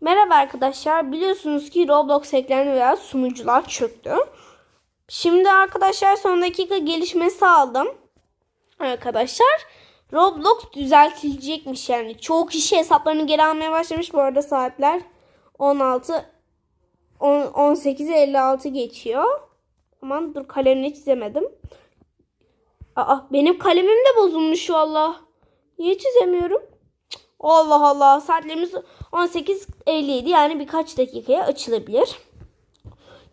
Merhaba arkadaşlar. Biliyorsunuz ki Roblox eklendi veya sunucular çöktü. Şimdi arkadaşlar son dakika gelişmesi aldım. Arkadaşlar Roblox düzeltilecekmiş yani. Çoğu kişi hesaplarını geri almaya başlamış. Bu arada saatler 16 10, 18'e 56 geçiyor. Aman dur kalemini çizemedim. Aa benim kalemim de bozulmuş valla. Niye çizemiyorum? Allah Allah. Saatlerimiz 18.57 yani birkaç dakikaya açılabilir.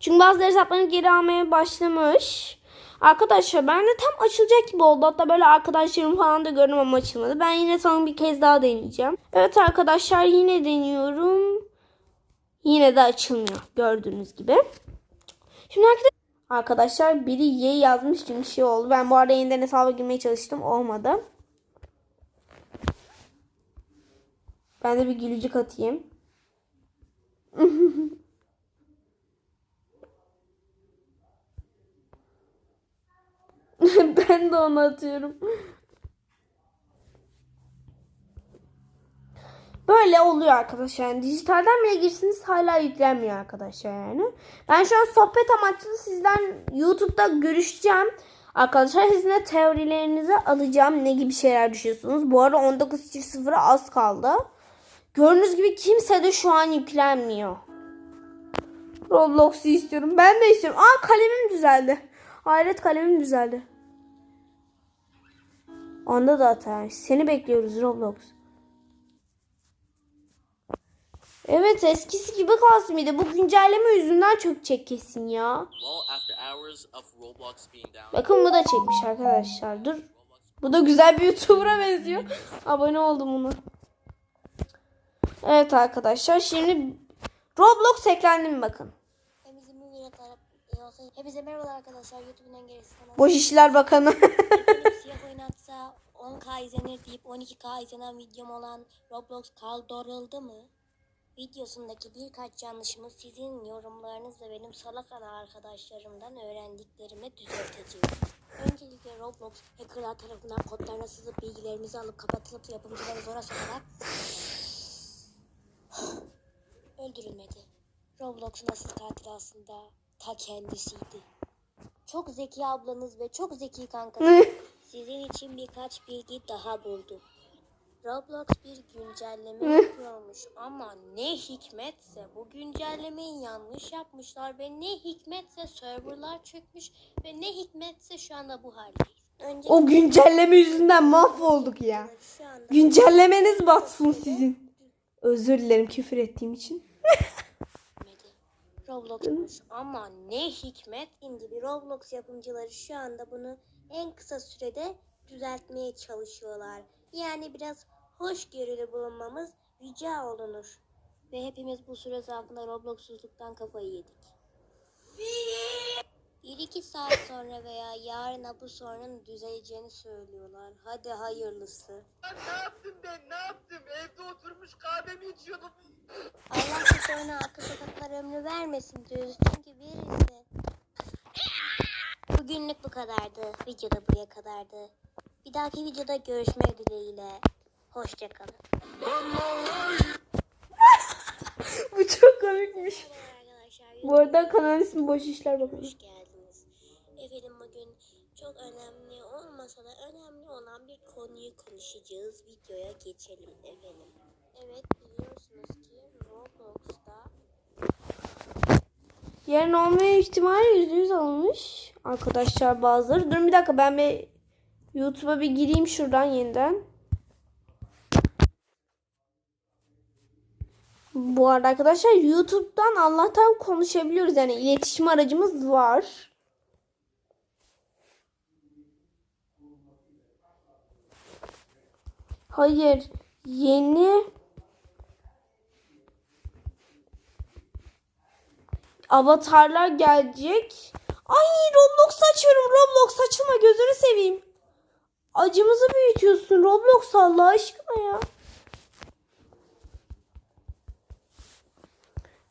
Çünkü bazı hesaplarını geri almaya başlamış. Arkadaşlar ben de tam açılacak gibi oldu. Hatta böyle arkadaşlarım falan da gördüm ama açılmadı. Ben yine son bir kez daha deneyeceğim. Evet arkadaşlar yine deniyorum. Yine de açılmıyor gördüğünüz gibi. Şimdi arkadaşlar biri Y yazmış çünkü şey oldu. Ben bu arada yeniden hesaba girmeye çalıştım. Olmadı. Ben de bir gülücük atayım. ben de onu atıyorum. Böyle oluyor arkadaşlar. Yani dijitalden bile girsiniz hala yüklenmiyor arkadaşlar yani. Ben şu an sohbet amaçlı sizden YouTube'da görüşeceğim. Arkadaşlar sizin teorilerinizi alacağım. Ne gibi şeyler düşünüyorsunuz? Bu arada 19.0'a az kaldı. Gördüğünüz gibi kimse de şu an yüklenmiyor. Roblox'u istiyorum. Ben de istiyorum. Aa kalemim düzeldi. Hayret kalemim düzeldi. Onda da hata. Seni bekliyoruz Roblox. Evet eskisi gibi kalsın de bu güncelleme yüzünden çökecek kesin ya. Bakın bu da çekmiş arkadaşlar. Dur. Bu da güzel bir YouTuber'a benziyor. Abone oldum ona. Evet arkadaşlar şimdi Roblox eklendi mi bakın. Hepinize merhaba taraf Hepinize merhaba arkadaşlar. YouTube'un en gerisi kanalı. Boş işler bakanı. Siyah oynatsa 10k izlenir deyip 12k izlenen videom olan Roblox kaldırıldı mı? Videosundaki birkaç yanlışımı sizin yorumlarınızla benim salak ana arkadaşlarımdan öğrendiklerime düzelteceğim. Öncelikle Roblox hackerlar tarafından kodlarına sızıp bilgilerimizi alıp kapatılıp yapımcıları zora sokarak öldürülmedi. Roblox'un asıl katili aslında ta kendisiydi. Çok zeki ablanız ve çok zeki kankanız sizin için birkaç bilgi daha buldum. Roblox bir güncelleme yapıyormuş ama ne hikmetse bu güncellemeyi yanlış yapmışlar ve ne hikmetse serverlar çökmüş ve ne hikmetse şu anda bu haldeyiz. Önce o güncelleme yüzünden mahvolduk ya. Güncellemeniz batsın sizin. Özür dilerim küfür ettiğim için. Roblox'muş ama ne hikmet. Şimdi bir Roblox yapımcıları şu anda bunu en kısa sürede düzeltmeye çalışıyorlar. Yani biraz hoşgörülü bulunmamız rica olunur. Ve hepimiz bu süre zarfında Roblox'suzluktan kafayı yedik. Bir iki saat sonra veya yarına bu sorunun düzeleceğini söylüyorlar. Hadi hayırlısı. Ne yaptım ben ne yaptım? Evde oturmuş kahvemi içiyordum. Allah size sonra arka sokaklar ömrü vermesin diyoruz. Çünkü verirse. Bugünlük bu kadardı. Video da buraya kadardı. Bir dahaki videoda görüşmek dileğiyle. Hoşçakalın. Bu çok komikmiş. Arkadaşlar Bu arada kanal ismi boş işler bakın. hoş geldiniz. Çok önemli olmasa da önemli olan bir konuyu konuşacağız. Videoya geçelim efendim. Evet biliyorsunuz ki Roblox'ta Yarın olmaya ihtimali %100 alınmış. Arkadaşlar bazıları. Durun bir dakika ben bir YouTube'a bir gireyim şuradan yeniden. Bu arada arkadaşlar YouTube'dan Allah'tan konuşabiliyoruz. Yani iletişim aracımız var. Hayır. Yeni avatarlar gelecek. Ay Roblox açıyorum. Roblox açılma gözünü seveyim. Acımızı büyütüyorsun Roblox Allah aşkına ya.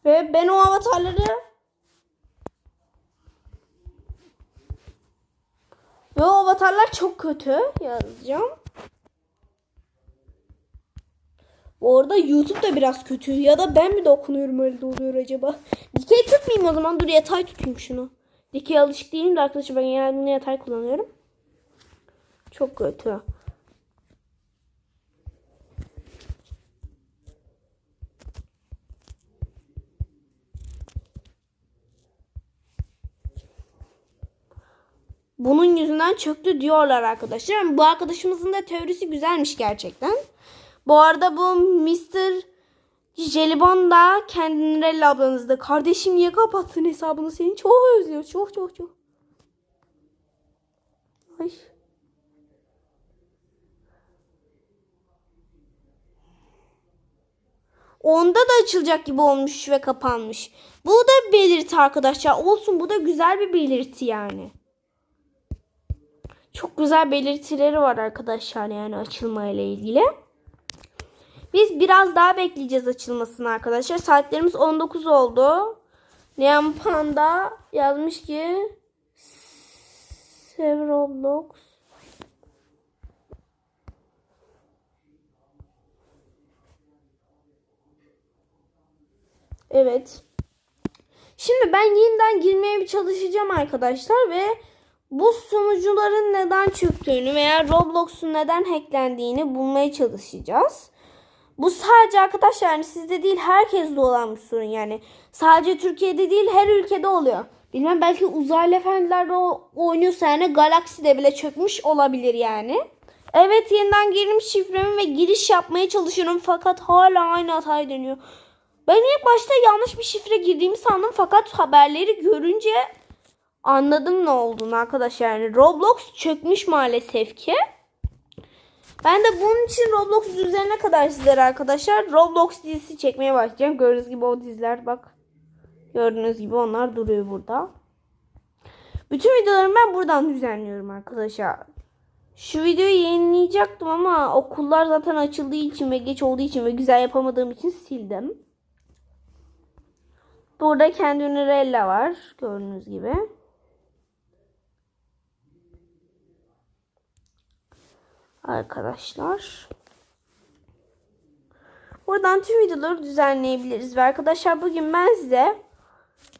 Ve ben o avatarları Ve o avatarlar çok kötü yazacağım. Bu arada YouTube da biraz kötü. Ya da ben mi dokunuyorum öyle oluyor acaba? Dikey tutmayayım o zaman. Dur yatay tutayım şunu. Dikey alışık değilim de arkadaşlar ben genelde yatay kullanıyorum. Çok kötü. Bunun yüzünden çöktü diyorlar arkadaşlar. Bu arkadaşımızın da teorisi güzelmiş gerçekten. Bu arada bu Mr. Jelibon da kendini ablanızda. Kardeşim niye kapattın hesabını? Seni çok özlüyor. Çok çok çok. Ay. Onda da açılacak gibi olmuş ve kapanmış. Bu da belirti arkadaşlar. Olsun bu da güzel bir belirti yani. Çok güzel belirtileri var arkadaşlar yani açılma ile ilgili. Biz biraz daha bekleyeceğiz açılmasını arkadaşlar. Saatlerimiz 19 oldu. Neon Panda yazmış ki Sev Roblox. Evet. Şimdi ben yeniden girmeye bir çalışacağım arkadaşlar ve bu sunucuların neden çöktüğünü veya Roblox'un neden hacklendiğini bulmaya çalışacağız. Bu sadece arkadaşlar yani sizde değil herkeste olan bir sorun yani. Sadece Türkiye'de değil her ülkede oluyor. Bilmem belki uzaylı efendiler de oynuyorsa yani Galaxy'de bile çökmüş olabilir yani. Evet yeniden girdim şifremi ve giriş yapmaya çalışıyorum fakat hala aynı hatayı dönüyor. Ben ilk başta yanlış bir şifre girdiğimi sandım fakat haberleri görünce anladım ne olduğunu arkadaşlar. Yani Roblox çökmüş maalesef ki. Ben de bunun için Roblox üzerine kadar sizlere arkadaşlar Roblox dizisi çekmeye başlayacağım. Gördüğünüz gibi o diziler bak. Gördüğünüz gibi onlar duruyor burada. Bütün videolarımı ben buradan düzenliyorum arkadaşlar. Şu videoyu yayınlayacaktım ama okullar zaten açıldığı için ve geç olduğu için ve güzel yapamadığım için sildim. Burada kendi Ünirella var. Gördüğünüz gibi. Arkadaşlar. Buradan tüm videoları düzenleyebiliriz. Ve arkadaşlar bugün ben size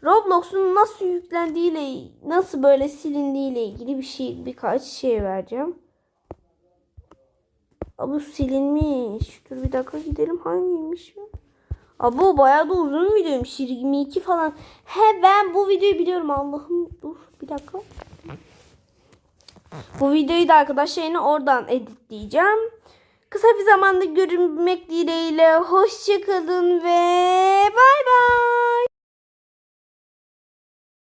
Roblox'un nasıl yüklendiğiyle, nasıl böyle silindiğiyle ilgili bir şey, birkaç şey vereceğim. Aa, bu silinmiş. Dur bir dakika gidelim hangiymiş ya? Aa, bu bayağı da uzun videoymuş. 22 falan. He ben bu videoyu biliyorum Allah'ım. Dur bir dakika. Bu videoyu da arkadaşlar oradan editleyeceğim. Kısa bir zamanda görünmek dileğiyle. Hoşçakalın ve bay